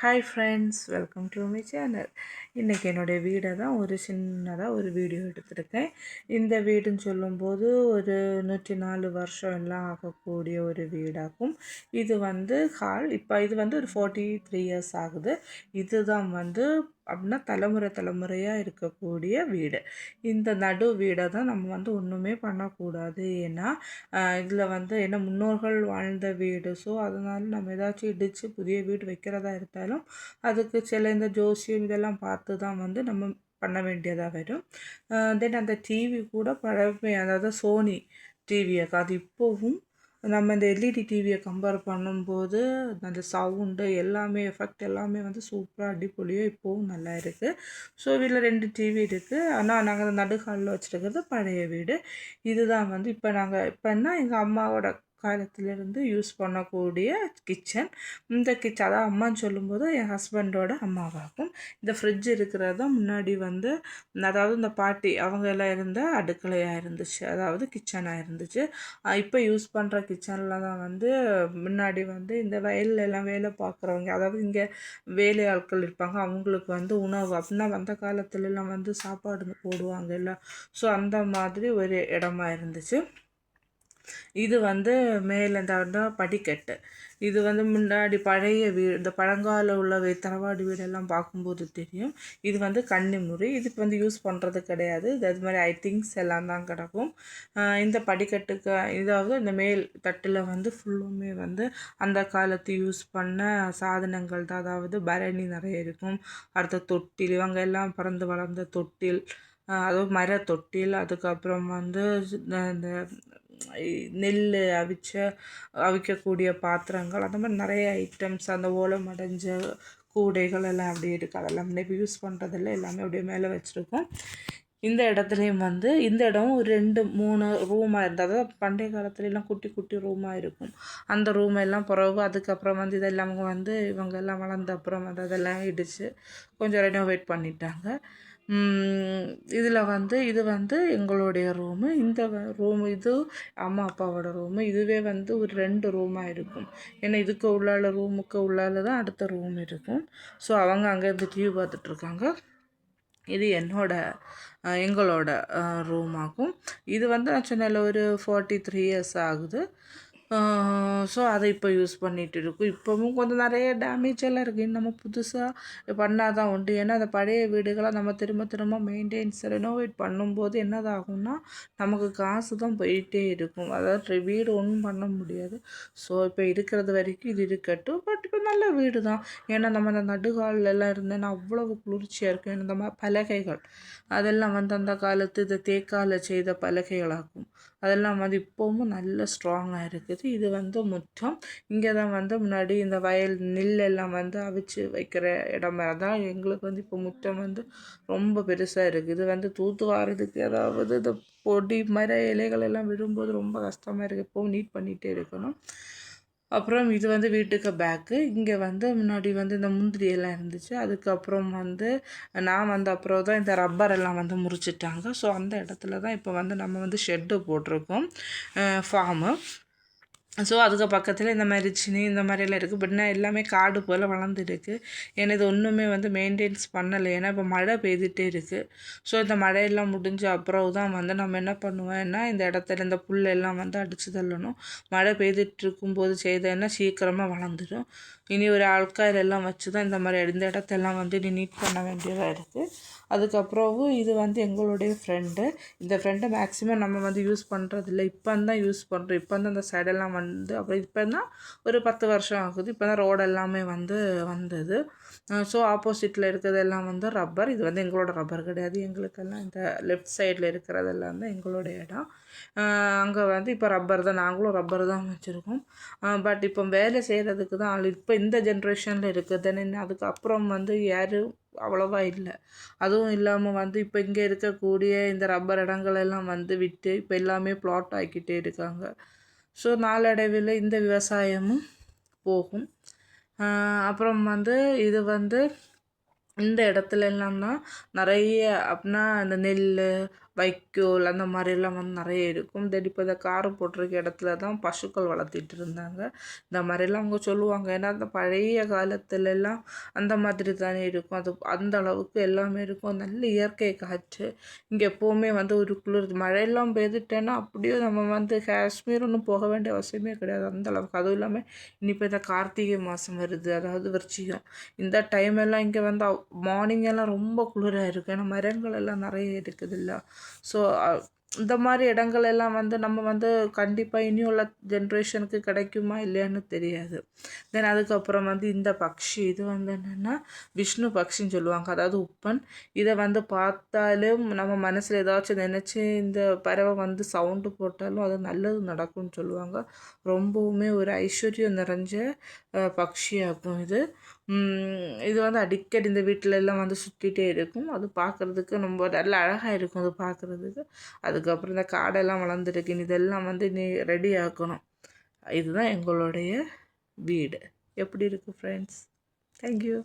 Hi friends welcome to my channel இன்றைக்கி என்னுடைய வீடை தான் ஒரு சின்னதாக ஒரு வீடியோ எடுத்திருக்கேன். இந்த வீடுன்னு சொல்லும்போது ஒரு நூற்றி நாலு வருஷம் எல்லாம் ஆகக்கூடிய ஒரு வீடாகும். இது வந்து ஹால் இப்போ இது வந்து ஒரு ஃபார்ட்டி த்ரீ இயர்ஸ் ஆகுது. இதுதான் வந்து அப்படின்னா தலைமுறை தலைமுறையாக இருக்கக்கூடிய வீடு. இந்த நடு வீடை தான் நம்ம வந்து ஒன்றுமே பண்ணக்கூடாது. ஏன்னா இதில் வந்து என்ன முன்னோர்கள் வாழ்ந்த வீடு. ஸோ அதனால் நம்ம ஏதாச்சும் இடித்து புதிய வீடு வைக்கிறதா இருந்தாலும் அதுக்கு சில இந்த ஜோசியம் இதெல்லாம் பார்த்து தான் வந்து நம்ம பண்ண வேண்டியதாக வரும். தென் அந்த டிவி கூட பழமை அதாவது சோனி டிவியை அது இப்போவும் நம்ம இந்த எல்இடி டிவியை கம்பேர் பண்ணும்போது அந்த சவுண்டு எல்லாமே எஃபெக்ட் எல்லாமே வந்து சூப்பராக அடிப்பொலியாக இப்போவும் நல்லா இருக்குது ஸோ வீட்டில் ரெண்டு டிவி இருக்குது ஆனால் நாங்கள் அந்த நடுக்காலில் வச்சுருக்கிறது பழைய வீடு. இதுதான் வந்து இப்போ நாங்கள் இப்போன்னா எங்கள் அம்மாவோட காலத்திலிருந்து யூஸ் பண்ணக்கூடிய கிச்சன். இந்த கிச்சன் அதான் அம்மான்னு சொல்லும்போது என் ஹஸ்பண்டோட அம்மாவாகும். இந்த ஃப்ரிட்ஜ் இருக்கிறது தான் முன்னாடி வந்து அதாவது இந்த பாட்டி அவங்க எல்லாம் இருந்த அடுக்கலையாக இருந்துச்சு. அதாவது கிச்சனாக இருந்துச்சு. இப்போ யூஸ் பண்ணுற கிச்சனில் தான் வந்து முன்னாடி வந்து இந்த வயலில் எல்லாம் வேலை பார்க்குறவங்க அதாவது இங்கே வேலை ஆட்கள் இருப்பாங்க. அவங்களுக்கு வந்து உணவு அப்படின்னா வந்த காலத்துலலாம் வந்து சாப்பாடு போடுவாங்க இல்லை ஸோ அந்த மாதிரி ஒரு இடமா இருந்துச்சு. இது வந்து மேலே இந்த படிக்கட்டு. இது வந்து முன்னாடி பழைய வீடு இந்த பழங்கால உள்ள தரவாடு வீடெல்லாம் பார்க்கும்போது தெரியும். இது வந்து கன்னிமுறை இதுக்கு வந்து யூஸ் பண்ணுறது கிடையாது. இது அது மாதிரி ஐ திங்ஸ் எல்லாம் தான் கிடக்கும். இந்த படிக்கட்டுக்கு இதாவது இந்த மேல் தட்டில் வந்து ஃபுல்லுமே வந்து அந்த காலத்து யூஸ் பண்ண சாதனங்கள் தான். அதாவது பரணி நிறைய இருக்கும். அடுத்த தொட்டில் இவங்க எல்லாம் பிறந்து வளர்ந்த தொட்டில் அதுவும் மர தொட்டில் அதுக்கப்புறம் வந்து இந்த நெல் அவிச்ச அவிக்கக்கூடிய பாத்திரங்கள் அந்த மாதிரி நிறைய ஐட்டம்ஸ் அந்த ஓலம் அடைஞ்ச கூடைகள் எல்லாம் அப்படியே இருக்குது அதெல்லாம் இப்போ யூஸ் பண்ணுறதில்ல எல்லாமே அப்படியே மேலே வச்சுருக்கோம் இந்த இடத்துலையும் வந்து இந்த இடம் ஒரு ரெண்டு மூணு ரூமாக இருந்தது அதாவது பண்டைய காலத்துலலாம் குட்டி குட்டி ரூமாக இருக்கும். அந்த ரூம் எல்லாம் பிறகு அதுக்கப்புறம் வந்து இதெல்லாம் வந்து இவங்க எல்லாம் வளர்ந்த அப்புறம் வந்து அதெல்லாம் இடித்து கொஞ்சம் ரெனோவேட் பண்ணிட்டாங்க. இதில் வந்து இது வந்து எங்களுடைய ரூமு இந்த ரூம் இது அம்மா அப்பாவோட ரூமு இதுவே வந்து ஒரு ரெண்டு ரூமாக இருக்கும். ஏன்னா இதுக்கு உள்ளால ரூமுக்கு உள்ளால தான் அடுத்த ரூம் இருக்கும். ஸோ அவங்க அங்கேருந்து டிவி பார்த்துட்ருக்காங்க இது என்னோட எங்களோட ரூமாகும் இது வந்து நான் சொன்னால ஒரு ஃபார்ட்டி த்ரீ இயர்ஸ் ஆகுது. ஸோ அதை இப்போ யூஸ் பண்ணிகிட்டு இருக்கோம். இப்போவும் கொஞ்சம் நிறைய டேமேஜ் எல்லாம் இருக்குது நம்ம புதுசாக பண்ணால் தான் உண்டு. ஏன்னா அந்த பழைய வீடுகளை நம்ம திரும்ப திரும்ப மெயின்டைன்ஸ் ரெனோவேட் பண்ணும்போது என்னதாகும்னா நமக்கு காசு தான் போயிட்டே இருக்கும். அதாவது வீடு ஒன்றும் பண்ண முடியாது. ஸோ இப்போ இருக்கிறது வரைக்கும் இது இருக்கட்டும். பட் இப்போ நல்ல வீடு தான் ஏன்னா நம்ம அந்த நடுகாலெல்லாம் இருந்தேன்னா அவ்வளவு குளிர்ச்சியாக இருக்கும். ஏன்னா நம்ம பலகைகள். அதெல்லாம் வந்து அந்த காலத்து இந்த தேக்கால செய்த பலகைகளாகும். அதெல்லாம் வந்து இப்போவும் நல்ல ஸ்ட்ராங்காக இருக்குது. இது வந்து முற்றம். இங்கே தான் வந்து முன்னாடி இந்த வயல் நெல் எல்லாம் வந்து அவிச்சு வைக்கிற இடம். தான் எங்களுக்கு வந்து இப்போ முற்றம் வந்து ரொம்ப பெருசாக இருக்குது. இது வந்து தூத்து வாரதுக்கு ஏதாவது இந்த பொடி மர இலைகள் எல்லாம் விடும்போது ரொம்ப கஷ்டமாக இருக்குது இப்போவும் நீட் பண்ணிகிட்டே இருக்கணும். அப்புறம் இது வந்து வீட்டுக்கு பேக்கு இங்கே வந்து முன்னாடி வந்து இந்த முந்திரி எல்லாம் இருந்துச்சு. அதுக்கப்புறம் வந்து நான் வந்த அப்புறம் தான் இந்த ரப்பர் எல்லாம் வந்து முறிச்சிட்டாங்க. ஸோ அந்த இடத்துல தான் இப்போ வந்து நம்ம வந்து ஷெட்டு போட்டிருக்கோம். ஃபார்மு ஸோ அதுக்கு பக்கத்தில் இந்த மாதிரி சினி இந்த மாதிரிலாம் இருக்குது பட் நான் எல்லாமே காடு போல் வளர்ந்துருக்கு ஏன்னா இது ஒன்றுமே வந்து மெயின்டைன்ஸ் பண்ணலை. ஏன்னா இப்போ மழை பெய்துகிட்டே இருக்குது ஸோ இந்த மழையெல்லாம் முடிஞ்ச அப்புறம் தான் வந்து நம்ம என்ன பண்ணுவேன்னா இந்த இடத்துல இந்த புல்லெல்லாம் வந்து அடித்து தள்ளணும். மழை பெய்துட்டு இருக்கும்போது செய்தேன்னா சீக்கிரமாக வளர்ந்துடும் இனி ஒரு ஆள்கார் எல்லாம் வச்சு தான் இந்த மாதிரி இந்த இடத்தெல்லாம் வந்து இனி நீட் பண்ண வேண்டியதாக இருக்குது அதுக்கப்புறம் இது வந்து எங்களுடைய ஃப்ரெண்டு இந்த ஃப்ரெண்டை மேக்ஸிமம் நம்ம வந்து யூஸ் பண்ணுறதில்ல இப்போ தான் யூஸ் பண்ணுறோம் இப்போ தான் அந்த சைடெல்லாம் வந்து வந்து அப்புறம் இப்போ தான் ஒரு பத்து வருஷம் ஆகுது. இப்போ தான் ரோடு எல்லாமே வந்து வந்தது. ஸோ ஆப்போசிட்டில் இருக்கிறதெல்லாம் வந்து ரப்பர் இது வந்து எங்களோட ரப்பர் கிடையாது. எங்களுக்கெல்லாம் இந்த லெஃப்ட் சைடில் இருக்கிறதெல்லாம் தான் எங்களுடைய இடம். அங்கே வந்து இப்போ ரப்பர் தான். நாங்களும் ரப்பர் தான் வச்சுருக்கோம். பட் இப்போ வேலை செய்கிறதுக்கு தான் ஆள். இப்போ இந்த ஜென்ரேஷனில் இருக்குது அதுக்கப்புறம் வந்து யாரும் அவ்வளோவா இல்லை. அதுவும் இல்லாமல் வந்து இப்போ இங்கே இருக்கக்கூடிய இந்த ரப்பர் இடங்கள் எல்லாம் வந்து விட்டு இப்போ எல்லாமே ப்ளாட் ஆக்கிட்டே இருக்காங்க. ஸோ நாளடைவில் இந்த விவசாயமும் போகும். அப்புறம் வந்து இது வந்து இந்த இடத்துல எல்லாம் தான் நிறைய அப்படின்னா இந்த நெல் வைக்கோல் அந்த மாதிரிலாம் வந்து நிறைய இருக்கும். தென் இப்போ இந்த காரை போட்டிருக்க இடத்துல தான் பசுக்கள் வளர்த்திட்டு இருந்தாங்க. இந்த மாதிரிலாம் அவங்க சொல்லுவாங்க. ஏன்னா அந்த பழைய காலத்துலலாம் அந்த மாதிரி தானே இருக்கும். அது அந்த அளவுக்கு எல்லாமே இருக்கும். நல்ல இயற்கை காற்று. இங்கே எப்போவுமே வந்து ஒரு குளிர் மழையெல்லாம் பெய்துட்டேன்னா அப்படியே நம்ம வந்து காஷ்மீர் ஒன்றும் போக வேண்டிய அவசியமே கிடையாது. அந்த அளவுக்கு. அதுவும் இல்லாமல் இனிப்போ இந்த கார்த்திகை மாதம் வருது. அதாவது விருச்சிகம். இந்த டைம் எல்லாம் இங்கே வந்து மார்னிங் எல்லாம் ரொம்ப குளிராக இருக்கும். ஏன்னா மரங்கள் எல்லாம் நிறைய இருக்குது இல்லை ஸோ இந்த மாதிரி இடங்கள் எல்லாம் வந்து நம்ம வந்து கண்டிப்பாக இனி உள்ள ஜென்ரேஷனுக்கு கிடைக்குமா இல்லையான்னு தெரியாது. தென் அதுக்கப்புறம் வந்து இந்த பக்ஷி இது வந்து என்னென்னா விஷ்ணு பக்ஷின்னு சொல்லுவாங்க. அதாவது உப்பன். இதை வந்து பார்த்தாலும் நம்ம மனசில் ஏதாச்சும் நினச்சி இந்த பறவை வந்து சவுண்டு போட்டாலும் அது நல்லது நடக்கும்னு சொல்லுவாங்க. ரொம்பவுமே ஒரு ஐஸ்வர்யம் நிறைஞ்ச பக்ஷியாகும் இது. இது வந்து அடிக்கடி இந்த வீட்டிலெல்லாம் வந்து சுற்றிட்டே இருக்கும். அது பார்க்குறதுக்கு ரொம்ப நல்ல அழகாக இருக்கும் அது பார்க்குறதுக்கு அதுக்கப்புறம் இந்த காடெல்லாம் வளர்ந்துருக்கு. இதெல்லாம் வந்து நீ ரெடி ஆக்கணும். இதுதான் எங்களுடைய வீடு. எப்படி இருக்குது ஃப்ரெண்ட்ஸ் தேங்க்யூ